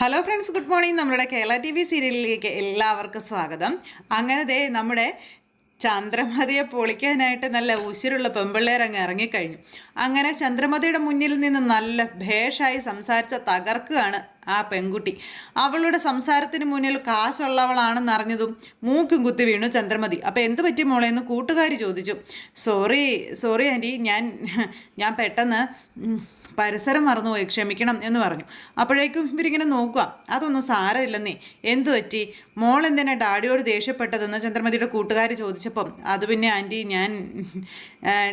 Hello friends good morning നമ്മുടെ Kerala T V സീരിയലിലേക്ക് എല്ലാവർക്കും സ്വാഗതം. അങ്ങനെ ദേ നമ്മുടെ ചന്ദ്രമതിയെ പൊളിക്കാനായിട്ട് നല്ല ഉശിരുള്ള പെമ്പിള്ളേർ അങ്ങ് ഇറങ്ങിക്കഴിഞ്ഞു. അങ്ങനെ ചന്ദ്രമതിയുടെ മുന്നിൽ നിന്ന് നല്ല ഭേഷായി സംസാരിച്ച തകർക്കുകയാണ് ആ പെൺകുട്ടി. അവളുടെ സംസാരത്തിന് മുന്നിൽ കാശുള്ളവളാണെന്ന് അറിഞ്ഞതും മൂക്കും കുത്തി വീണു ചന്ദ്രമതി. അപ്പോൾ എന്ത് പറ്റി മോളെ? എന്ന് കൂട്ടുകാർ ചോദിച്ചു. Sorry sorry aunty. ഞാൻ ഞാൻ പെട്ടെന്ന് പരിസരം മറന്നുപോയി ക്ഷമിക്കണം എന്ന് പറഞ്ഞു. അപ്പോഴേക്കും ഇവരിങ്ങനെ നോക്കുക അതൊന്നും സാരമില്ലെന്നേ. എന്തു പറ്റി? മോൾ എന്തിനാ ഡാഡിയോട് ദേഷ്യപ്പെട്ടതെന്ന് ചന്ദ്രമതിയുടെ കൂട്ടുകാർ ചോദിച്ചപ്പം അത് പിന്നെ ആന്റി ഞാൻ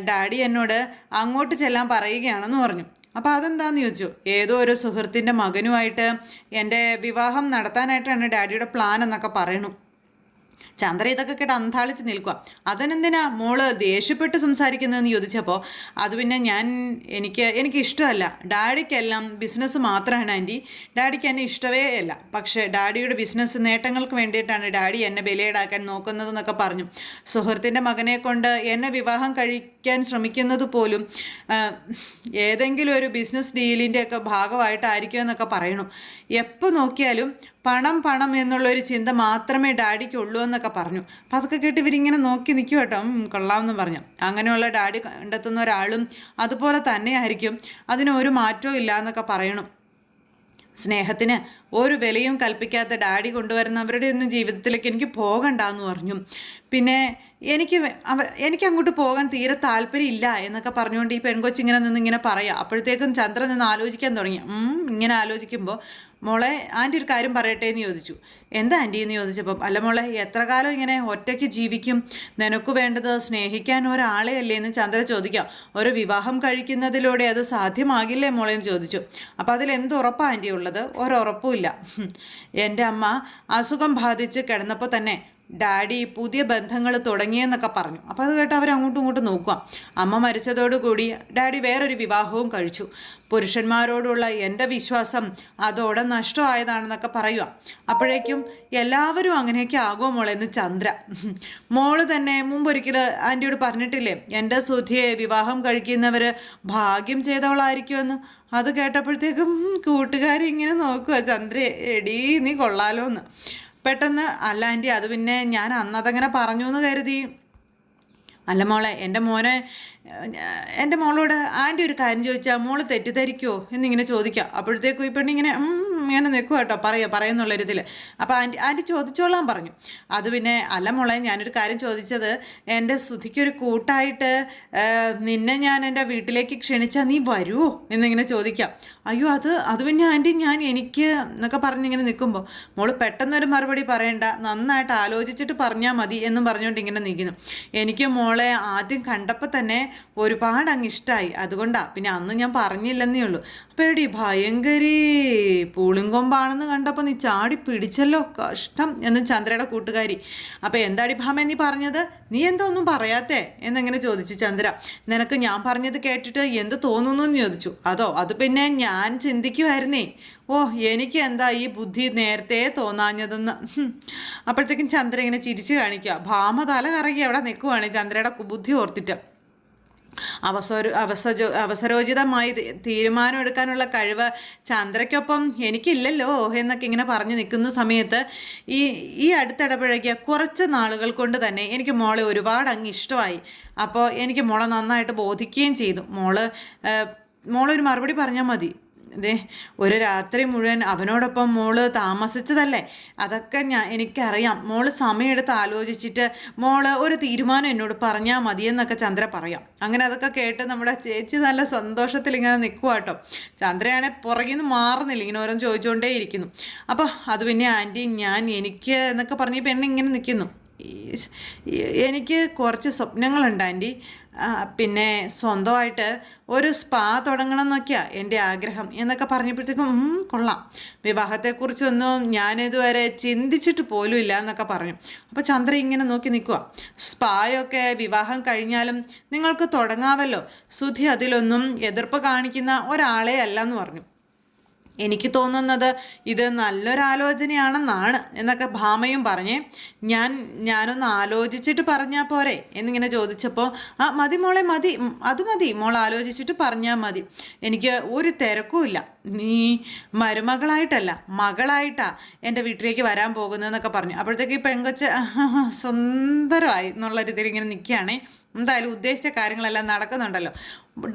ഡാഡി എന്നോട് അങ്ങോട്ട് ചെല്ലാൻ പറയുകയാണെന്ന് പറഞ്ഞു. അപ്പോൾ അതെന്താന്ന് ചോദിച്ചു? ഏതോ ഒരു സുഹൃത്തിന്റെ മകനുമായിട്ട് എന്റെ വിവാഹം നടത്താനായിട്ടാണ് ഡാഡിയുടെ പ്ലാൻ എന്നൊക്കെ പറയണു ചന്ദ്ര ഇതൊക്കെ കേട്ട് അന്താളിച്ച് നിൽക്കുക അതിനെന്തിനാ മോൾ ദേഷ്യപ്പെട്ട് സംസാരിക്കുന്നതെന്ന് ചോദിച്ചപ്പോൾ അത് പിന്നെ ഞാൻ എനിക്ക് എനിക്ക് ഇഷ്ടമല്ല ഡാഡിക്കെല്ലാം ബിസിനസ് മാത്രമാണ് ആന്റി. ഡാഡിക്ക് എന്നെ ഇഷ്ടമേ അല്ല. പക്ഷേ ഡാഡിയുടെ ബിസിനസ് നേട്ടങ്ങൾക്ക് വേണ്ടിയിട്ടാണ് ഡാഡി എന്നെ ബലിയേടാക്കാൻ നോക്കുന്നതെന്നൊക്കെ പറഞ്ഞു. സുഹൃത്തിന്റെ മകനെ കൊണ്ട് എന്നെ വിവാഹം കഴിക്കാൻ ശ്രമിക്കുന്നത് പോലും ഏതെങ്കിലും ഒരു ബിസിനസ് ഡീലിന്റെ ഒക്കെ ഭാഗമായിട്ടായിരിക്കും എന്നൊക്കെ പറയണു. എപ്പോൾ നോക്കിയാലും പണം പണം എന്നുള്ളൊരു ചിന്ത മാത്രമേ ഡാഡിക്ക് ഉള്ളൂ എന്നൊക്കെ പറഞ്ഞു. അപ്പം അതൊക്കെ കേട്ട് ഇവരിങ്ങനെ നോക്കി നിൽക്കും കേട്ടോ കൊള്ളാമെന്ന് പറഞ്ഞു. അങ്ങനെയുള്ള ഡാഡി കണ്ടെത്തുന്ന ഒരാളും അതുപോലെ തന്നെയായിരിക്കും. അതിന് ഒരു മാറ്റവും ഇല്ല എന്നൊക്കെ പറയണം. സ്നേഹത്തിന് ഒരു വിലയും കൽപ്പിക്കാത്ത ഡാഡി കൊണ്ടുവരുന്നവരുടെ ഒന്നും ജീവിതത്തിലേക്ക് എനിക്ക് പോകണ്ട എന്ന് പറഞ്ഞു. പിന്നെ എനിക്ക് എനിക്ക് അങ്ങോട്ട് പോകാൻ തീരെ താല്പര്യമില്ല എന്നൊക്കെ പറഞ്ഞുകൊണ്ട് ഈ പെൺകൊച്ചിങ്ങനെ നിന്ന് ഇങ്ങനെ പറയാം. അപ്പോഴത്തേക്കും ചന്ദ്രൻ നിന്ന് ആലോചിക്കാൻ തുടങ്ങി. ഇങ്ങനെ ആലോചിക്കുമ്പോൾ മോളെ ആന്റി ഒരു കാര്യം പറയട്ടെ എന്ന് ചോദിച്ചു. എന്താ ആന്റി എന്ന് ചോദിച്ചപ്പം അല്ല മോളെ എത്ര കാലം ഇങ്ങനെ ഒറ്റയ്ക്ക് ജീവിക്കും? നിനക്ക് വേണ്ടത് സ്നേഹിക്കാൻ ഒരാളെ അല്ലേ എന്ന് ചന്ദ്ര ചോദിക്കാം. ഒരു വിവാഹം കഴിക്കുന്നതിലൂടെ അത് സാധ്യമാകില്ലേ മോളെ എന്ന് ചോദിച്ചു. അപ്പം അതിൽ എന്ത് ഉറപ്പാണ് ആന്റി ഉള്ളത്? ഒരുറപ്പുമില്ല എന്റെ അമ്മ അസുഖം ബാധിച്ച് കിടന്നപ്പോൾ തന്നെ ഡാഡി പുതിയ ബന്ധങ്ങൾ തുടങ്ങിയെന്നൊക്കെ പറഞ്ഞു. അപ്പോൾ അത് കേട്ട് അവർ അങ്ങോട്ടും ഇങ്ങോട്ടും നോക്കുക അമ്മ മരിച്ചതോടുകൂടി ഡാഡി വേറൊരു വിവാഹവും കഴിച്ചു. പുരുഷന്മാരോടുള്ള എന്റെ വിശ്വാസം അതോടെ നഷ്ടമായതാണെന്നൊക്കെ പറയുക അപ്പോഴേക്കും എല്ലാവരും അങ്ങനെയൊക്കെ ആകുമോ മോളെന്ന് ചന്ദ്ര. മോൾ തന്നെ മുമ്പൊരിക്കൽ ആന്റിയോട് പറഞ്ഞിട്ടില്ലേ എന്റെ സുധിയെ വിവാഹം കഴിക്കുന്നവർ ഭാഗ്യം ചെയ്തവളായിരിക്കുമെന്ന്. അത് കേട്ടപ്പോഴത്തേക്കും കൂട്ടുകാരി ഇങ്ങനെ നോക്കുക ചന്ദ്ര എടീ നീ കൊള്ളാലോ എന്ന് പെട്ടെന്ന് അല്ല ആന്റി അത് പിന്നെ ഞാൻ അന്നതങ്ങനെ പറഞ്ഞു എന്ന് കരുതി. അല്ല മോളെ എന്റെ മോനെ എന്റെ മോളോട് ആന്റി ഒരു കാര്യം ചോദിച്ചാൽ മോൾ തെറ്റിദ്ധരിക്കുമോ എന്നിങ്ങനെ ചോദിക്കാം. അപ്പോഴത്തേക്കും ഈ പെണ്ണിങ്ങനെ ഇങ്ങനെ നിൽക്കുക കേട്ടോ പറയുക പറയുന്നുള്ള ഒരിതിൽ അപ്പോൾ ആന്റി ആന്റി ചോദിച്ചോളാൻ പറഞ്ഞു. അത് പിന്നെ അല്ല മോളെ ഞാനൊരു കാര്യം ചോദിച്ചത് എന്റെ സുധിക്കൊരു കൂട്ടായിട്ട് നിന്നെ ഞാൻ എന്റെ വീട്ടിലേക്ക് ക്ഷണിച്ചാൽ നീ വരുമോ എന്നിങ്ങനെ ചോദിക്കാം. അയ്യോ അത് അത് പിന്നെ ആന്റി ഞാൻ എനിക്ക് എന്നൊക്കെ പറഞ്ഞിങ്ങനെ നിൽക്കുമ്പോൾ മോൾ പെട്ടെന്നൊരു മറുപടി പറയണ്ട നന്നായിട്ട് ആലോചിച്ചിട്ട് പറഞ്ഞാൽ മതി എന്നും പറഞ്ഞുകൊണ്ട് ഇങ്ങനെ നിൽക്കുന്നു എനിക്ക് മോളെ ആദ്യം കണ്ടപ്പോൾ തന്നെ ഒരുപാട് അങ്ങ് ഇഷ്ടമായി അതുകൊണ്ടാണ് പിന്നെ അന്ന് ഞാൻ പറഞ്ഞില്ലെന്നേ ഉള്ളൂ. എടി ഭയങ്കരി. പുളിങ്കൊമ്പാണെന്ന് കണ്ടപ്പോൾ നീ ചാടി പിടിച്ചല്ലോ. കഷ്ടം. എന്ന് ചന്ദ്രയുടെ കൂട്ടുകാരി. അപ്പോൾ എന്താടി ഭാമ നീ പറഞ്ഞത്? നീ എന്താ ഒന്നും പറയാത്തേ? എന്നെങ്ങനെ ചോദിച്ചു ചന്ദ്ര. നിനക്ക് ഞാൻ പറഞ്ഞത് കേട്ടിട്ട് എന്ത് തോന്നുന്നു എന്ന് ചോദിച്ചു. അതോ അത് പിന്നെ ഞാൻ ചിന്തിക്കുമായിരുന്നേ ഓ എനിക്ക് എന്താ ഈ ബുദ്ധി നേരത്തെ തോന്നാഞ്ഞതെന്ന്. അപ്പോഴത്തേക്കും ചന്ദ്ര ഇങ്ങനെ ചിരിച്ചു കാണിക്കുക. ഭാമ തല കറങ്ങി അവിടെ നിൽക്കുവാണ് ചന്ദ്രയുടെ ബുദ്ധി ഓർത്തിട്ട്. അവസര അവസരോ അവസരോചിതമായി തീരുമാനമെടുക്കാനുള്ള കഴിവ് ചന്ദ്രയ്ക്കൊപ്പം എനിക്കില്ലല്ലോ എന്നൊക്കെ ഇങ്ങനെ പറഞ്ഞു നിൽക്കുന്ന സമയത്ത് ഈ ഈ അടുത്തിടപഴകിയ കുറച്ച് നാളുകൾ കൊണ്ട് തന്നെ എനിക്ക് മോളെ ഒരുപാട് അങ്ങ് ഇഷ്ടമായി. അപ്പോൾ എനിക്ക് മോളെ നന്നായിട്ട് ബോധിക്കുകയും ചെയ്തു. മോൾ മോളൊരു മറുപടി പറഞ്ഞാൽ മതി. ദേ ഒരു രാത്രി മുഴുവൻ അവനോടൊപ്പം മോൾ താമസിച്ചതല്ലേ? അതൊക്കെ ഞാൻ എനിക്കറിയാം. മോൾ സമയമെടുത്ത് ആലോചിച്ചിട്ട് മോൾ ഒരു തീരുമാനം എന്നോട് പറഞ്ഞാൽ മതിയെന്നൊക്കെ ചന്ദ്ര പറയാം. അങ്ങനെ അതൊക്കെ കേട്ട് നമ്മുടെ ചേച്ചി നല്ല സന്തോഷത്തിൽ ഇങ്ങനെ നിൽക്കുക കേട്ടോ. ചന്ദ്രയാണെ പുറകിൽ നിന്ന് മാറുന്നില്ല ഇങ്ങനെ ഓരോന്ന് ചോദിച്ചുകൊണ്ടേ ഇരിക്കുന്നു അപ്പോൾ അത് പിന്നെ ആന്റി ഞാൻ എനിക്ക് എന്നൊക്കെ പറഞ്ഞ് പെണ്ണിങ്ങനെ നിൽക്കുന്നു എനിക്ക് കുറച്ച് സ്വപ്നങ്ങളുണ്ട് പിന്നെ സ്വന്തമായിട്ട് ഒരു സ്പാ തുടങ്ങണം എന്നൊക്കെയാണ് എന്റെ ആഗ്രഹം എന്നൊക്കെ പറഞ്ഞപ്പോഴത്തേക്കും കൊള്ളാം. വിവാഹത്തെക്കുറിച്ചൊന്നും ഞാനിതുവരെ ചിന്തിച്ചിട്ട് പോലും ഇല്ല എന്നൊക്കെ പറഞ്ഞു. അപ്പോൾ ചന്ദ്ര ഇങ്ങനെ നോക്കി നിൽക്കുക സ്പായൊക്കെ വിവാഹം കഴിഞ്ഞാലും നിങ്ങൾക്ക് തുടങ്ങാമല്ലോ സുധി അതിലൊന്നും എതിർപ്പ് കാണിക്കുന്ന ഒരാളെ അല്ല എന്ന് പറഞ്ഞു. എനിക്ക് തോന്നുന്നത് ഇത് നല്ലൊരാലോചനയാണെന്നാണ് എന്നൊക്കെ ഭാമയും പറഞ്ഞേ ഞാൻ ഞാനൊന്ന് ആലോചിച്ചിട്ട് പറഞ്ഞാൽ പോരെ എന്നിങ്ങനെ ചോദിച്ചപ്പോൾ ആ മതി മോളെ മതി. അത് മതി. മോൾ ആലോചിച്ചിട്ട് പറഞ്ഞാൽ മതി. എനിക്ക് ഒരു തിരക്കുമില്ല നീ മരുമകളായിട്ടല്ല മകളായിട്ടാ എന്റെ വീട്ടിലേക്ക് വരാൻ പോകുന്നതെന്നൊക്കെ പറഞ്ഞു. അപ്പോഴത്തേക്ക് ഈ പെങ്കൊച്ച് സുന്ദരമായി എന്നുള്ള രീതിയിൽ ഇങ്ങനെ നിൽക്കുകയാണേ. എന്തായാലും ഉദ്ദേശിച്ച കാര്യങ്ങളെല്ലാം നടക്കുന്നുണ്ടല്ലോ.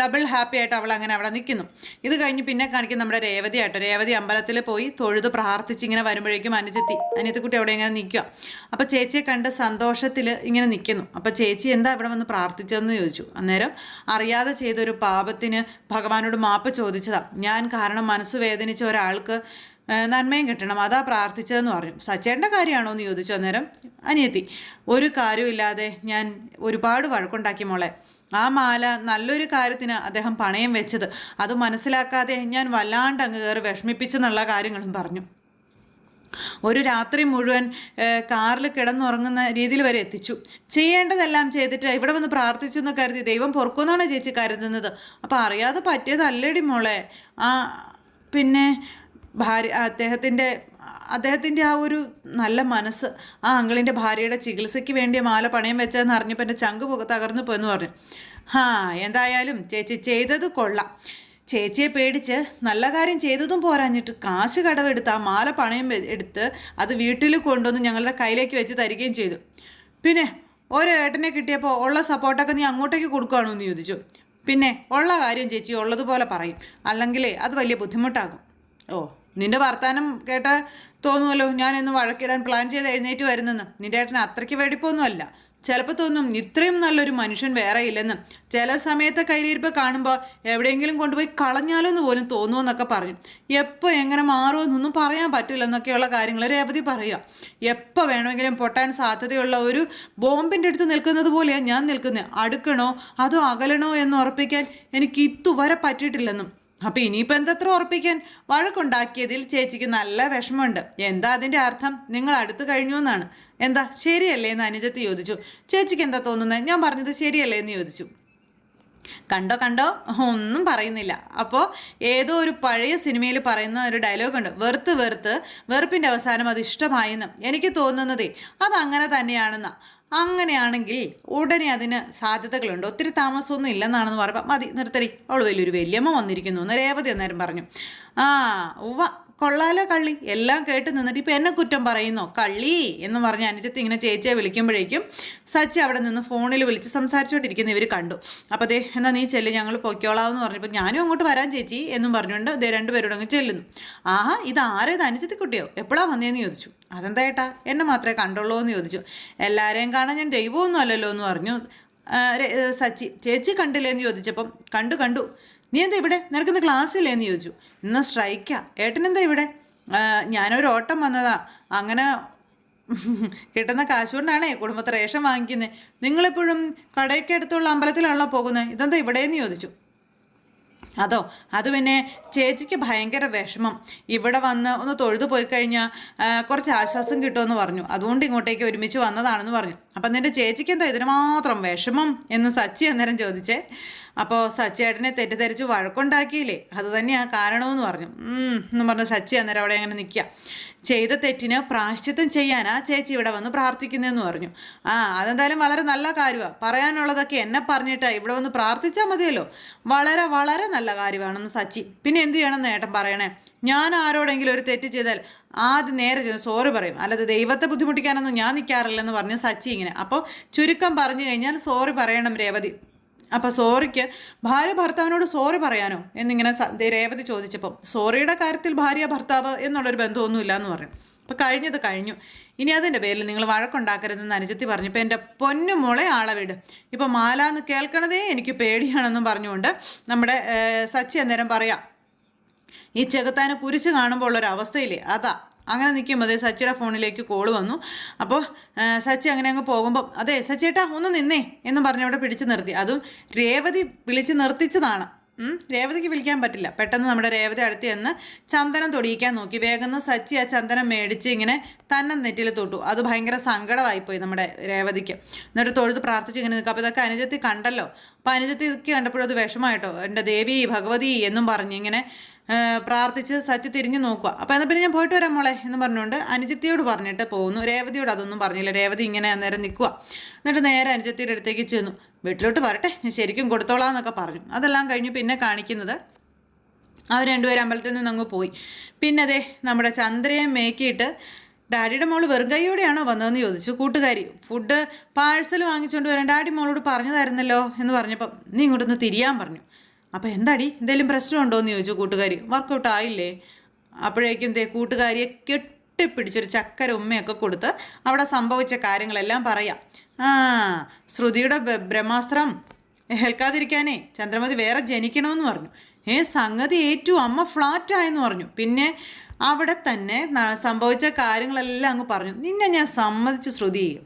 ഡബിൾ ഹാപ്പി ആയിട്ട് അവൾ അങ്ങനെ അവിടെ നിൽക്കുന്നു. ഇത് കഴിഞ്ഞ് പിന്നെ കാണിക്കും നമ്മുടെ രേവതി ആട്ടോ. രേവതി അമ്പലത്തിൽ പോയി തൊഴുത് പ്രാർത്ഥിച്ച് ഇങ്ങനെ വരുമ്പോഴേക്കും അനുജത്തി അനിയത്തിക്കുട്ടി അവിടെ ഇങ്ങനെ നിൽക്കുക. അപ്പോൾ ചേച്ചിയെ കണ്ട് സന്തോഷത്തിൽ ഇങ്ങനെ നിൽക്കുന്നു. അപ്പോൾ ചേച്ചി എന്താ ഇവിടെ വന്ന് പ്രാർത്ഥിച്ചതെന്ന് ചോദിച്ചു. അന്നേരം അറിയാതെ ചെയ്തൊരു പാപത്തിന് ഭഗവാനോട് മാപ്പ് ചോദിച്ചതാ. ഞാൻ കാരണം മനസ്സ് വേദനിച്ച ഒരാൾക്ക് നന്മയും കിട്ടണം. അതാ പ്രാർത്ഥിച്ചതെന്ന് പറഞ്ഞു. സച്ചേട്ടന്റെ കാര്യമാണോ എന്ന് ചോദിച്ചു അന്നേരം അനിയത്തി ഒരു കാര്യമില്ലാതെ ഞാൻ ഒരുപാട് വഴക്കുണ്ടാക്കി മോളെ. ആ മാല നല്ലൊരു കാര്യത്തിന് അദ്ദേഹം പണയം വെച്ചത്. അത് മനസ്സിലാക്കാതെ ഞാൻ വല്ലാണ്ട് അങ്ങ് കയറി വിഷമിപ്പിച്ചെന്നുള്ള കാര്യങ്ങളും പറഞ്ഞു. ഒരു രാത്രി മുഴുവൻ കാറിൽ കിടന്നുറങ്ങുന്ന രീതിയിൽ വരെ എത്തിച്ചു. ചെയ്യേണ്ടതെല്ലാം ചെയ്തിട്ട് ഇവിടെ വന്ന് പ്രാർത്ഥിച്ചു എന്ന് കരുതി ദൈവം പൊറുക്കുമെന്നാണ് ചേച്ചി കരുതുന്നത്. അപ്പം അറിയാതെ പറ്റിയതല്ലടി മോളെ. ആ പിന്നെ ഭാര്യ അദ്ദേഹത്തിന്റെ അദ്ദേഹത്തിന്റെ ആ ഒരു നല്ല മനസ്സ് ആ അങ്കിളിന്റെ ഭാര്യയുടെ ചികിത്സയ്ക്ക് വേണ്ടി മാല പണയം വെച്ചതെന്ന് അറിഞ്ഞപ്പോൾ എന്റെ ചങ്ക് തകർന്നു പോയെന്ന് പറഞ്ഞു. ഹാ എന്തായാലും ചേച്ചി ചെയ്തത് കൊള്ളാം. ചേച്ചിയെ പേടിച്ച് നല്ല കാര്യം ചെയ്തതും പോരാഞ്ഞിട്ട് കാശ് കടവെടുത്ത് ആ മാല പണയം എടുത്ത് അത് വീട്ടിൽ കൊണ്ടുവന്ന് ഞങ്ങളുടെ കയ്യിലേക്ക് വെച്ച് തരികയും ചെയ്തു. പിന്നെ ഒരു ഏട്ടനെ കിട്ടിയപ്പോൾ ഉള്ള സപ്പോർട്ടൊക്കെ നീ അങ്ങോട്ടേക്ക് കൊടുക്കുകയാണോ എന്ന് ചോദിച്ചു. പിന്നെ ഉള്ള കാര്യം ചേച്ചി ഉള്ളതുപോലെ പറയും. അല്ലെങ്കിലേ അത് വലിയ ബുദ്ധിമുട്ടാകും. ഓ നിന്റെ വർത്താനം കേട്ട തോന്നുമല്ലോ ഞാൻ ഇന്ന് വഴക്കിടാൻ പ്ലാൻ ചെയ്ത് എഴുന്നേറ്റ് വരുന്നെന്ന്. നിന്റെ ഏട്ടന് അത്രയ്ക്ക് വെടിപ്പൊന്നുമല്ല. ചിലപ്പോൾ തോന്നും ഇത്രയും നല്ലൊരു മനുഷ്യൻ വേറെ ഇല്ലെന്ന്. ചില സമയത്തെ കയ്യിലിരിപ്പ് കാണുമ്പോൾ എവിടെയെങ്കിലും കൊണ്ടുപോയി കളഞ്ഞാലോ എന്ന് പോലും തോന്നുമെന്നൊക്കെ പറഞ്ഞു എപ്പോൾ എങ്ങനെ മാറുമെന്നൊന്നും പറയാൻ പറ്റില്ല എന്നൊക്കെയുള്ള കാര്യങ്ങൾ രേവതി പറയുക. എപ്പോൾ വേണമെങ്കിലും പൊട്ടാൻ സാധ്യതയുള്ള ഒരു ബോംബിന്റെ അടുത്ത് നിൽക്കുന്നത് പോലെയാണ് ഞാൻ നിൽക്കുന്നത് അടുക്കണോ അതോ അകലണോ എന്ന് ഉറപ്പിക്കാൻ എനിക്ക് ഇതുവരെ പറ്റിയിട്ടില്ലെന്നും. അപ്പം ഇനിയിപ്പോൾ എന്തത്ര ഉറപ്പിക്കാൻ? വഴക്കുണ്ടാക്കിയതിൽ ചേച്ചിക്ക് നല്ല വിഷമമുണ്ട്. എന്താ അതിന്റെ അർത്ഥം? നിങ്ങൾ അടുത്ത് കഴിഞ്ഞു എന്നാണ്. എന്താ ശരിയല്ലേ എന്ന് അനുജത്തി ചോദിച്ചു. ചേച്ചിക്ക് എന്താ തോന്നുന്നത് ഞാൻ പറഞ്ഞത് ശരിയല്ലേ എന്ന് ചോദിച്ചു. കണ്ടോ കണ്ടോ? ഒന്നും പറയുന്നില്ല. അപ്പോൾ ഏതോ ഒരു പഴയ സിനിമയിൽ പറയുന്ന ഒരു ഡയലോഗ് ഉണ്ട്. വെറുത്ത് വെറുത്ത് വെറുപ്പിന്റെ അവസാനം അത് ഇഷ്ടമായെന്ന് എനിക്ക് തോന്നുന്നതേ അതങ്ങനെ തന്നെയാണെന്നാ. അങ്ങനെയാണെങ്കിൽ ഉടനെ അതിന് സാധ്യതകളുണ്ട്. ഒത്തിരി താമസമൊന്നും ഇല്ലെന്നാണെന്ന് പറയുമ്പോൾ മതി നിർത്തടി. അവൾ വലിയൊരു വല്യമ്മ വന്നിരിക്കുന്നു എന്ന് രേവതി അന്നേരം പറഞ്ഞു. ആ ഉവ്വ കൊള്ളാലോ കള്ളി. എല്ലാം കേട്ട് നിന്നിട്ട് ഇപ്പം എന്നെ കുറ്റം പറയുന്നോ? കള്ളി എന്ന് പറഞ്ഞ് അനുജത്ത് ഇങ്ങനെ ചേച്ചിയെ വിളിക്കുമ്പോഴേക്കും സച്ചി അവിടെ നിന്ന് ഫോണിൽ വിളിച്ച് സംസാരിച്ചുകൊണ്ടിരിക്കുന്ന ഇവർ കണ്ടു. അപ്പോൾ ദേ എന്നാൽ നീ ചെല്ലു ഞങ്ങൾ പൊയ്ക്കോളാം എന്ന് പറഞ്ഞപ്പോൾ ഞാനും അങ്ങോട്ട് വരാൻ ചേച്ചി എന്നും പറഞ്ഞുകൊണ്ട് ദേ രണ്ടുപേരോട് അങ്ങ് ചെല്ലുന്നു. ആഹാ ഇത് ആരേത് അനുജത്തി കുട്ടിയോ? എപ്പോഴാണ് വന്നതെന്ന് ചോദിച്ചു. അതെന്താ ഏട്ടാ എന്നെ മാത്രമേ കണ്ടുള്ളൂ എന്ന് ചോദിച്ചു. എല്ലാവരെയും കാണാൻ ഞാൻ ദൈവമൊന്നും അല്ലല്ലോ എന്ന് പറഞ്ഞു സച്ചി ചേച്ചി കണ്ടില്ലേ എന്ന് ചോദിച്ചപ്പം കണ്ടു കണ്ടു. നീ എന്താ ഇവിടെ? നിനക്കിന്ന് ക്ലാസ് ഇല്ലേ എന്ന് ചോദിച്ചു. ഇന്ന് സ്ട്രൈക്കാ. ഏട്ടനെന്താ ഇവിടെ? ഞാനൊരു ഓട്ടം വന്നതാ. അങ്ങനെ കിട്ടുന്ന കാശ് കൊണ്ടാണേ കുടുംബത്തെ റേഷൻ വാങ്ങിക്കുന്നത് നിങ്ങളെപ്പോഴും കടയൊക്കെ അടുത്തുള്ള അമ്പലത്തിലാണല്ലോ പോകുന്നത് ഇതെന്താ ഇവിടെയെന്ന് ചോദിച്ചു. അതോ അത് പിന്നെ ചേച്ചിക്ക് ഭയങ്കര വിഷമം. ഇവിടെ വന്ന് ഒന്ന് തൊഴുതു പോയി കഴിഞ്ഞാൽ കുറച്ച് ആശ്വാസം കിട്ടുമെന്ന് പറഞ്ഞു. അതുകൊണ്ട് ഇങ്ങോട്ടേക്ക് ഒരുമിച്ച് വന്നതാണെന്ന് പറഞ്ഞു. അപ്പം നിന്റെ ചേച്ചിക്ക് എന്താ ഇതിന് മാത്രം വിഷമം എന്ന് സച്ചി അന്നേരം ചോദിച്ചേ. അപ്പോൾ സച്ചിയേട്ടനെ തെറ്റിദ്ധരിച്ച് വഴക്കുണ്ടാക്കിയില്ലേ? അത് തന്നെയാ കാരണമെന്ന് പറഞ്ഞു. എന്നും പറഞ്ഞ് സച്ചി അന്നേരം അവിടെ അങ്ങനെ നിൽക്കുക ചെയ്ത തെറ്റിന് പ്രാശ്ചിത്തം ചെയ്യാനാ ചേച്ചി ഇവിടെ വന്ന് പ്രാർത്ഥിക്കുന്നതെന്ന് പറഞ്ഞു. ആ അതെന്തായാലും വളരെ നല്ല കാര്യമാണ് പറയാനുള്ളതൊക്കെ എന്നെ പറഞ്ഞിട്ട് ഇവിടെ വന്ന് പ്രാർത്ഥിച്ചാൽ മതിയല്ലോ. വളരെ വളരെ നല്ല കാര്യമാണെന്ന് സച്ചി. പിന്നെ എന്ത് ചെയ്യണമെന്ന് ഏട്ടൻ പറയണേ? ഞാൻ ആരോടെങ്കിലും ഒരു തെറ്റ് ചെയ്താൽ ആദ്യം നേരെ ചെന്ന് സോറി പറയും. അല്ലാതെ ദൈവത്തെ ബുദ്ധിമുട്ടിക്കാനൊന്നും ഞാൻ നിൽക്കാറില്ലെന്ന് പറഞ്ഞ് സച്ചി ഇങ്ങനെ. അപ്പോൾ ചുരുക്കം പറഞ്ഞു കഴിഞ്ഞാൽ സോറി പറയണം രേവതി. അപ്പോൾ സോറിക്ക് ഭാര്യ ഭർത്താവിനോട് സോറി പറയാനോ? എന്നിങ്ങനെ രേവതി ചോദിച്ചപ്പോൾ സോറിയുടെ കാര്യത്തിൽ ഭാര്യ ഭർത്താവ് എന്നുള്ളൊരു ബന്ധമൊന്നുമില്ല എന്ന് പറഞ്ഞു. അപ്പോൾ കഴിഞ്ഞത് കഴിഞ്ഞു. ഇനി അതിന്റെ പേരിൽ നിങ്ങൾ വഴക്കുണ്ടാക്കരുതെന്ന് അനുജത്തി പറഞ്ഞപ്പോൾ എന്റെ പൊന്നു മോളെ ആളെ വിട്. ഇപ്പോൾ മാല എന്ന് കേൾക്കണതേ എനിക്ക് പേടിയാണെന്നും പറഞ്ഞുകൊണ്ട് നമ്മുടെ സച്ചി അന്നേരം പറയാം ഈ ചെകുത്താനെ കുരിശ് കാണുമ്പോൾ ഉള്ളൊരു അവസ്ഥയില്ലേ അതാ അങ്ങനെ നിൽക്കുമ്പോൾ അതേ സച്ചിയുടെ ഫോണിലേക്ക് കോൾ വന്നു. അപ്പോൾ സച്ചി അങ്ങനെ അങ്ങ് പോകുമ്പോൾ അതെ സച്ചിയേട്ടാ ഒന്ന് നിന്നേ എന്ന് പറഞ്ഞ് അവിടെ പിടിച്ചു നിർത്തി. അതും രേവതി വിളിച്ച് നിർത്തിച്ചതാണ്. രേവതിക്ക് വിളിക്കാൻ പറ്റില്ല. പെട്ടെന്ന് നമ്മുടെ രേവതി അടുത്ത് ചെന്ന് ചന്ദനം തൊടിയിക്കാൻ നോക്കി. വേഗം സച്ചി ആ ചന്ദനം മേടിച്ച് ഇങ്ങനെ തന്നെ നെറ്റിൽ തൊട്ടു. അത് ഭയങ്കര സങ്കടമായിപ്പോയി നമ്മുടെ രേവതിക്ക്. എന്നിട്ട് തൊഴുത് പ്രാർത്ഥിച്ച് ഇങ്ങനെ നിൽക്കുക. അപ്പോൾ ഇതൊക്കെ അനുജത്തി കണ്ടല്ലോ. അപ്പോൾ അനുജത്തി ഇതൊക്കെ കണ്ടപ്പോഴും അത് വിഷമായിട്ടോ എന്റെ ദേവി ഭഗവതി എന്നും പറഞ്ഞ് ഇങ്ങനെ പ്രാർത്ഥിച്ച് സച്ചി തിരിഞ്ഞു നോക്കുക. അപ്പോൾ എന്നാൽ പിന്നെ ഞാൻ പോയിട്ട് വരാം മോളെ എന്ന് പറഞ്ഞുകൊണ്ട് അനുജത്തിയോട് പറഞ്ഞിട്ട് പോകുന്നു. രേവതിയോട് അതൊന്നും പറഞ്ഞില്ല. രേവതി ഇങ്ങനെ അന്നേരം നിൽക്കുക. എന്നിട്ട് നേരെ അനുജത്തിയുടെ അടുത്തേക്ക് ചെന്നു. വീട്ടിലോട്ട് വരട്ടെ ഞാൻ ശരിക്കും കൊടുത്തോളാം എന്നൊക്കെ പറഞ്ഞു. അതെല്ലാം കഴിഞ്ഞ് പിന്നെ കാണിക്കുന്നത് അവർ രണ്ടുപേരും അമ്പലത്തിൽ നിന്ന് അങ്ങ് പോയി. പിന്നെ അതെ നമ്മുടെ ചന്ദ്രയെ മേക്കിയിട്ട് ഡാഡിയുടെ മോൾ വെറും കൈയോടെയാണോ വന്നതെന്ന് ചോദിച്ചു. കൂട്ടുകാരി ഫുഡ് പാഴ്സൽ വാങ്ങിച്ചുകൊണ്ട് വരാൻ ഡാഡി മോളോട് പറഞ്ഞതായിരുന്നല്ലോ എന്ന് പറഞ്ഞപ്പം നീ ഇങ്ങോട്ടൊന്ന് തിരിയാൻ പറഞ്ഞു. അപ്പോൾ എന്താടി? എന്തെങ്കിലും പ്രശ്നമുണ്ടോ എന്ന് ചോദിച്ചു കൂട്ടുകാരി. വർക്കൗട്ട് ആയില്ലേ? അപ്പോഴേക്കും ദേ കൂട്ടുകാരിയെ കെട്ടിപ്പിടിച്ചൊരു ചക്കര ഉമ്മയൊക്കെ കൊടുത്ത് അവിടെ സംഭവിച്ച കാര്യങ്ങളെല്ലാം പറയാം. ആ ശ്രുതിയുടെ ബ്രഹ്മാസ്ത്രം. ഏൽക്കാതിരിക്കാനേ ചന്ദ്രമതി വേറെ ജനിക്കണമെന്ന് പറഞ്ഞു. ഏ സംഗതി ഏറ്റു. അമ്മ ഫ്ലാറ്റായെന്ന് പറഞ്ഞു. പിന്നെ അവിടെ തന്നെ സംഭവിച്ച കാര്യങ്ങളെല്ലാം അങ്ങ് പറഞ്ഞു. നിന്നെ ഞാൻ സമ്മതിച്ചു ശ്രുതി.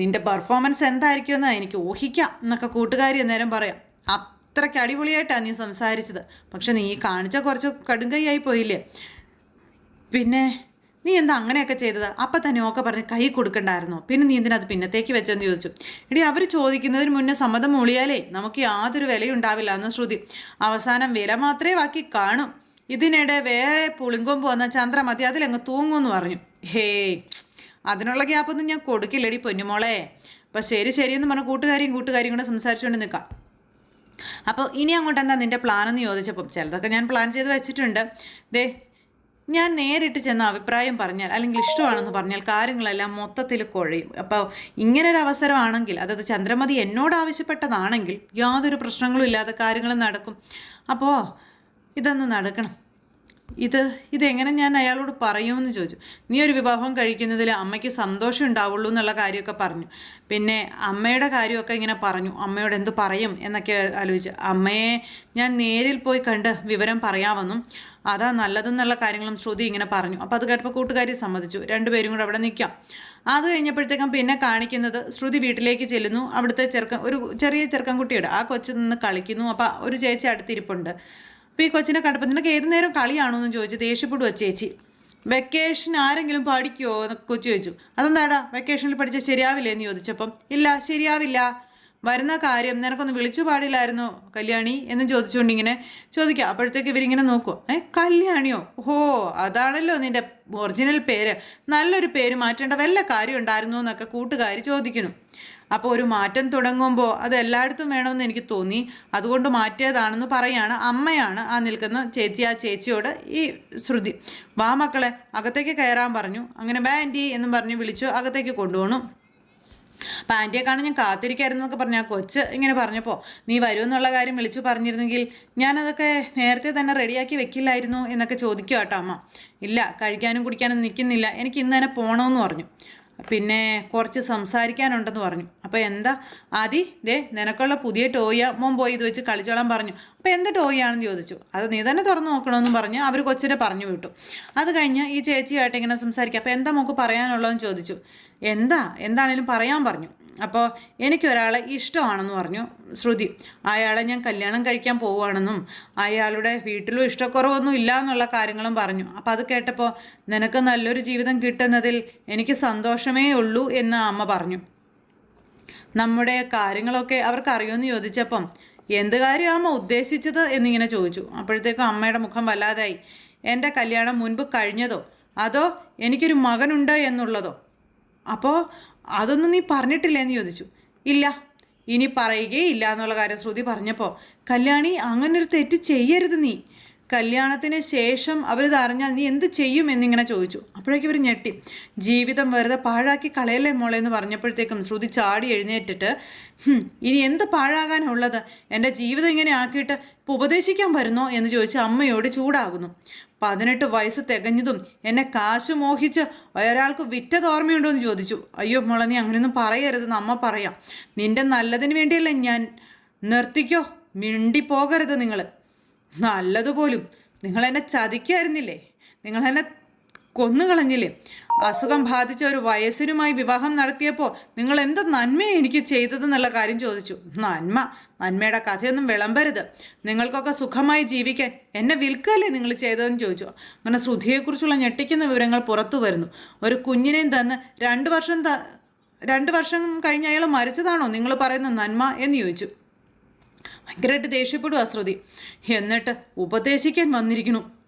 നിന്റെ പെർഫോമൻസ് എന്തായിരിക്കുമെന്ന് എനിക്ക് ഊഹിക്കാം എന്നൊക്കെ കൂട്ടുകാരി അന്നേരം പറയാം. അത്രയ്ക്ക് അടിപൊളിയായിട്ടാണ് നീ സംസാരിച്ചത്. പക്ഷെ നീ കാണിച്ച കുറച്ച് കടുങ്കൈയായി പോയില്ലേ? പിന്നെ നീ എന്താ അങ്ങനെയൊക്കെ ചെയ്തത്? അപ്പം തന്നെ ഓക്കെ പറഞ്ഞ് കൈ കൊടുക്കണ്ടായിരുന്നോ? പിന്നെ നീ എന്തിനത് പിന്നത്തേക്ക് വെച്ചെന്ന് ചോദിച്ചു. ഇടി അവർ ചോദിക്കുന്നതിന് മുന്നേ സമ്മതം മൂളിയാലേ നമുക്ക് യാതൊരു വിലയുണ്ടാവില്ല എന്ന് ശ്രുതി. അവസാനം വില മാത്രമേ ബാക്കി കാണും. ഇതിനിടെ വേറെ പുളിങ്കൊമ്പ് വന്ന ചന്ദ്രമതി അതിലങ്ങ് തൂങ്ങുമെന്ന് പറഞ്ഞു. ഹേയ് അതിനുള്ള ഗ്യാപ്പൊന്നും ഞാൻ കൊടുക്കില്ലടി പൊന്നുമോളെ. അപ്പം ശരി ശരിയെന്ന് പറഞ്ഞ കൂട്ടുകാരിയും കൂട്ടുകാരിയും കൂടെ സംസാരിച്ചുകൊണ്ട് നിൽക്കാം അപ്പോൾ ഇനി അങ്ങോട്ട് എന്താ നിന്റെ പ്ലാൻ എന്ന് ചോദിച്ചപ്പം ചിലതൊക്കെ ഞാൻ പ്ലാൻ ചെയ്ത് വെച്ചിട്ടുണ്ട്. ദേ ഞാൻ നേരിട്ട് ചെന്ന അഭിപ്രായം പറഞ്ഞാൽ അല്ലെങ്കിൽ ഇഷ്ടമാണെന്ന് പറഞ്ഞാൽ കാര്യങ്ങളെല്ലാം മൊത്തത്തിൽ കുഴയും. അപ്പോൾ ഇങ്ങനൊരു അവസരമാണെങ്കിൽ അതായത് ചന്ദ്രമതി എന്നോട് ആവശ്യപ്പെട്ടതാണെങ്കിൽ യാതൊരു പ്രശ്നങ്ങളും ഇല്ലാതെ കാര്യങ്ങൾ നടക്കും. അപ്പോൾ ഇതൊന്ന് നടക്കണം. ഇത് ഇതെങ്ങനെ ഞാൻ അയാളോട് പറയുമെന്ന് ചോദിച്ചു. നീ ഒരു വിവാഹം കഴിക്കുന്നതിൽ അമ്മയ്ക്ക് സന്തോഷം ഉണ്ടാവുള്ളൂ എന്നുള്ള കാര്യമൊക്കെ പറഞ്ഞു. പിന്നെ അമ്മയുടെ കാര്യമൊക്കെ ഇങ്ങനെ പറഞ്ഞു. അമ്മയോട് എന്ത് പറയും? എന്നൊക്കെ ആലോചിച്ച്. അമ്മയെ ഞാൻ നേരിൽ പോയി കണ്ട് വിവരം പറയാമെന്നും അതാ നല്ലതെന്നുള്ള കാര്യങ്ങളും ശ്രുതി ഇങ്ങനെ പറഞ്ഞു. അപ്പോൾ അത് കേട്ടപ്പോൾ കൂട്ടുകാരി സമ്മതിച്ചു. രണ്ടുപേരും കൂടെ അവിടെ നിൽക്കാം. അത് കഴിഞ്ഞപ്പോഴത്തേക്കും പിന്നെ കാണിക്കുന്നത് ശ്രുതി വീട്ടിലേക്ക് ചെല്ലുന്നു. അവിടുത്തെ ചെറുക്കൻ ഒരു ചെറിയ ചെറുക്കൻ കുട്ടിയുടെ ആ കൊച്ചു നിന്ന് കളിക്കുന്നു. അപ്പോൾ ഒരു ചേച്ചി അടുത്തിരിപ്പുണ്ട്. അപ്പോൾ ഈ കൊച്ചിനെ കണ്ടപ്പോൾ നിനക്ക് ഏത് നേരം കളിയാണോ എന്ന് ചോദിച്ചു ദേഷ്യപ്പെടുക ചേച്ചി. വെക്കേഷൻ ആരെങ്കിലും പഠിക്കുമോ എന്ന് കൊച്ചു ചോദിച്ചു. അതെന്താടാ വെക്കേഷനിൽ പഠിച്ചാൽ ശരിയാവില്ലേ എന്ന് ചോദിച്ചപ്പം ഇല്ല ശരിയാവില്ല. വരുന്ന കാര്യം നിനക്കൊന്ന് വിളിച്ചു പാടില്ലായിരുന്നോ കല്യാണി? എന്ന് ചോദിച്ചുകൊണ്ട് ഇങ്ങനെ ചോദിക്കുക അപ്പോഴത്തേക്ക് ഇവരിങ്ങനെ നോക്കുമോ ഏ കല്യാണിയോ? ഓ അതാണല്ലോ നിന്റെ ഒറിജിനൽ പേര്. നല്ലൊരു പേര് മാറ്റേണ്ട വല്ല കാര്യം ഉണ്ടായിരുന്നു എന്നൊക്കെ കൂട്ടുകാർ ചോദിക്കുന്നു. അപ്പോൾ ഒരു മാറ്റം തുടങ്ങുമ്പോൾ അത് എല്ലായിടത്തും വേണമെന്ന് എനിക്ക് തോന്നി. അതുകൊണ്ട് മാറ്റിയതാണെന്ന് പറയാണ് അമ്മയാണ് ആ നിൽക്കുന്ന ചേച്ചി ആ ചേച്ചിയോട് ഈ ശ്രുതി. വാ മക്കളെ അകത്തേക്ക് കയറാൻ പറഞ്ഞു. അങ്ങനെ ആന്റി എന്നും പറഞ്ഞ് വിളിച്ചു അകത്തേക്ക് കൊണ്ടുപോകണു കാണാൻ ഞാൻ കാത്തിരിക്കായിരുന്നു എന്നൊക്കെ പറഞ്ഞു ആ കൊച്ച് ഇങ്ങനെ പറഞ്ഞപ്പോൾ നീ വരുമെന്നുള്ള കാര്യം വിളിച്ചു പറഞ്ഞിരുന്നെങ്കിൽ ഞാനതൊക്കെ നേരത്തെ തന്നെ റെഡിയാക്കി വെക്കില്ലായിരുന്നു എന്നൊക്കെ ചോദിക്കുക കേട്ടോ അമ്മ. ഇല്ല കഴിക്കാനും കുടിക്കാനും നിൽക്കുന്നില്ല. എനിക്ക് ഇന്ന് തന്നെ പോകണമെന്ന് പറഞ്ഞു. പിന്നെ കുറച്ച് സംസാരിക്കാനുണ്ടെന്ന് പറഞ്ഞു. അപ്പോൾ എന്താ? ആദി ദേ നിനക്കുള്ള പുതിയ ടോയ മോൻ പോയി ഇത് വെച്ച് കളിച്ചോളാൻ പറഞ്ഞു. അപ്പോൾ എന്ത് ടോയാണെന്ന് ചോദിച്ചു. അത് നീ തന്നെ തുറന്നു നോക്കണമെന്ന് പറഞ്ഞ് അവർ കൊച്ചിനെ പറഞ്ഞു വിട്ടു. അത് കഴിഞ്ഞ് ഈ ചേച്ചിയായിട്ട് ഇങ്ങനെ സംസാരിക്കുക. അപ്പോൾ എന്താ മോക്ക് പറയാനുള്ളതെന്ന് ചോദിച്ചു. എന്താ? എന്താണേലും പറയാൻ പറഞ്ഞു. അപ്പോൾ എനിക്കൊരാളെ ഇഷ്ടമാണെന്ന് പറഞ്ഞു ശ്രുതി. അയാളെ ഞാൻ കല്യാണം കഴിക്കാൻ പോവുകയാണെന്നും അയാളുടെ വീട്ടിലും ഇഷ്ടക്കുറവൊന്നും ഇല്ല എന്നുള്ള കാര്യങ്ങളും പറഞ്ഞു. അപ്പോൾ അത് കേട്ടപ്പോൾ നിനക്ക് നല്ലൊരു ജീവിതം കിട്ടുന്നതിൽ എനിക്ക് സന്തോഷമേ ഉള്ളൂ എന്ന് അമ്മ പറഞ്ഞു. നമ്മുടെ കാര്യങ്ങളൊക്കെ അവർക്ക് അറിയുമെന്ന് ചോദിച്ചപ്പം എന്ത് കാര്യം അമ്മ ഉദ്ദേശിച്ചത് എന്നിങ്ങനെ ചോദിച്ചു. അപ്പോഴത്തേക്കും അമ്മയുടെ മുഖം വല്ലാതായി. എന്റെ കല്യാണം മുൻപ് കഴിഞ്ഞതോ? അതോ എനിക്കൊരു മകനുണ്ട് എന്നുള്ളതോ? അപ്പോൾ അതൊന്നും നീ പറഞ്ഞിട്ടില്ല എന്ന് ചോദിച്ചു. ഇല്ല ഇനി പറയുകയില്ല എന്നുള്ള കാര്യം ശ്രുതി പറഞ്ഞപ്പോൾ കല്യാണി അങ്ങനൊരു തെറ്റ് ചെയ്യരുത് നീ. കല്യാണത്തിന് ശേഷം അവരിത് അറിഞ്ഞാൽ നീ എന്ത് ചെയ്യും? എന്നിങ്ങനെ ചോദിച്ചു. അപ്പോഴേക്കും ഇവർ ഞെട്ടി. ജീവിതം വെറുതെ പാഴാക്കി കളയല്ലേ മോളെ? എന്ന് പറഞ്ഞപ്പോഴത്തേക്കും ശ്രുതി ചാടി എഴുന്നേറ്റിട്ട് ഇനി എന്ത് പാഴാകാനുള്ളത്? എന്റെ ജീവിതം ഇങ്ങനെ ആക്കിയിട്ട് ഇപ്പോൾ ഉപദേശിക്കാൻ വരുന്നോ? എന്ന് ചോദിച്ച് അമ്മയോട് ചൂടാകുന്നു. പതിനെട്ട് വയസ്സ് തികഞ്ഞതും എന്നെ കാശ് മോഹിച്ച് ഒരാൾക്ക് വിറ്റത് ഓർമ്മയുണ്ടോ എന്ന് ചോദിച്ചു. അയ്യോ മോളെ നീ അങ്ങനെയൊന്നും പറയരുതെന്ന് അമ്മ പറയാം. നിന്റെ നല്ലതിന് വേണ്ടിയല്ലേ ഞാൻ നിർത്തിക്കോ? മിണ്ടി മിണ്ടിപ്പോകരുത് നിങ്ങൾ നല്ലതുപോലും. നിങ്ങൾ എന്നെ ചതിക്കായിരുന്നില്ലേ? നിങ്ങൾ എന്നെ കൊന്നുകളഞ്ഞില്ലേ? അസുഖം ബാധിച്ച ഒരു വയസ്സിനുമായി വിവാഹം നടത്തിയപ്പോൾ നിങ്ങൾ എന്ത് നന്മയെ എനിക്ക് ചെയ്തതെന്നുള്ള കാര്യം ചോദിച്ചു. നന്മ. നന്മയുടെ കഥയൊന്നും വിളമ്പരുത്. നിങ്ങൾക്കൊക്കെ സുഖമായി ജീവിക്കാൻ എന്നെ വിൽക്കല്ലേ നിങ്ങൾ ചെയ്തതെന്ന് ചോദിച്ചു. അങ്ങനെ ശ്രുതിയെക്കുറിച്ചുള്ള ഞെട്ടിക്കുന്ന വിവരങ്ങൾ പുറത്തു വരുന്നു. ഒരു കുഞ്ഞിനെയും തന്ന് രണ്ട് വർഷം ത രണ്ട് വർഷം കഴിഞ്ഞ് അയാൾ മരിച്ചതാണോ നിങ്ങൾ പറയുന്ന നന്മ എന്ന് ചോദിച്ചു. ഭയങ്കരമായിട്ട് ദേഷ്യപ്പെടുക ശ്രുതി. എന്നിട്ട് ഉപദേശിക്കാൻ വന്നിരിക്കണു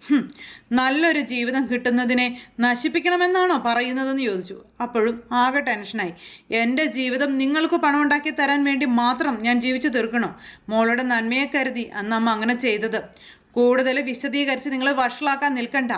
നല്ലൊരു ജീവിതം കിട്ടുന്നതിനെ നശിപ്പിക്കണമെന്നാണോ പറയുന്നതെന്ന് ചോദിച്ചു. അപ്പോഴും ആകെ ടെൻഷനായി. എന്റെ ജീവിതം നിങ്ങൾക്ക് പണം ഉണ്ടാക്കി തരാൻ വേണ്ടി മാത്രം ഞാൻ ജീവിച്ചു തീർക്കണോ? മോളുടെ നന്മയെ കരുതി അന്ന് അമ്മ അങ്ങനെ ചെയ്തത്. കൂടുതൽ വിശദീകരിച്ച് നിങ്ങൾ വഷളാക്കാൻ നിൽക്കണ്ട.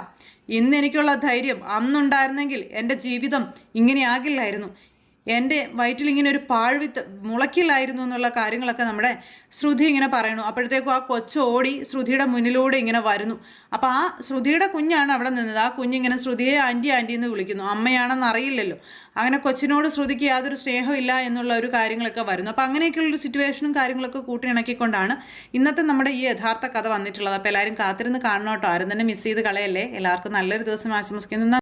ഇന്ന് എനിക്കുള്ള ധൈര്യം അന്നുണ്ടായിരുന്നെങ്കിൽ എന്റെ ജീവിതം ഇങ്ങനെയാകില്ലായിരുന്നു. എന്റെ വയറ്റിൽ ഇങ്ങനെ ഒരു പാഴ്വിത്ത് മുളക്കില്ലായിരുന്നു എന്നുള്ള കാര്യങ്ങളൊക്കെ നമ്മുടെ ശ്രുതി ഇങ്ങനെ പറയണു അപ്പോഴത്തേക്കും ആ കൊച്ചു ഓടി ശ്രുതിയുടെ മുന്നിലൂടെ ഇങ്ങനെ വരുന്നു. അപ്പോൾ ആ ശ്രുതിയുടെ കുഞ്ഞാണ് അവിടെ നിന്നത്. ആ കുഞ്ഞിങ്ങനെ ശ്രുതിയെ ആന്റി ആന്റി എന്ന് വിളിക്കുന്നു. അമ്മയാണെന്ന് അറിയില്ലല്ലോ. അങ്ങനെ കൊച്ചിനോട് ശ്രുതിക്ക് യാതൊരു സ്നേഹമില്ല എന്നുള്ള ഒരു കാര്യങ്ങളൊക്കെ വരുന്നു. അപ്പോൾ അങ്ങനെയൊക്കെയുള്ളൊരു സിറ്റുവേഷനും കാര്യങ്ങളൊക്കെ കൂട്ടിയിണക്കിക്കൊണ്ടാണ് ഇന്നത്തെ നമ്മുടെ ഈ യഥാർത്ഥ കഥ വന്നിട്ടുള്ളത്. അപ്പോൾ എല്ലാവരും കാത്തിരുന്ന് കാണണം കേട്ടോ. ആരും തന്നെ മിസ് ചെയ്ത് കളയല്ലേ. എല്ലാവർക്കും നല്ലൊരു ദിവസം ആശംസിക്കുന്നു.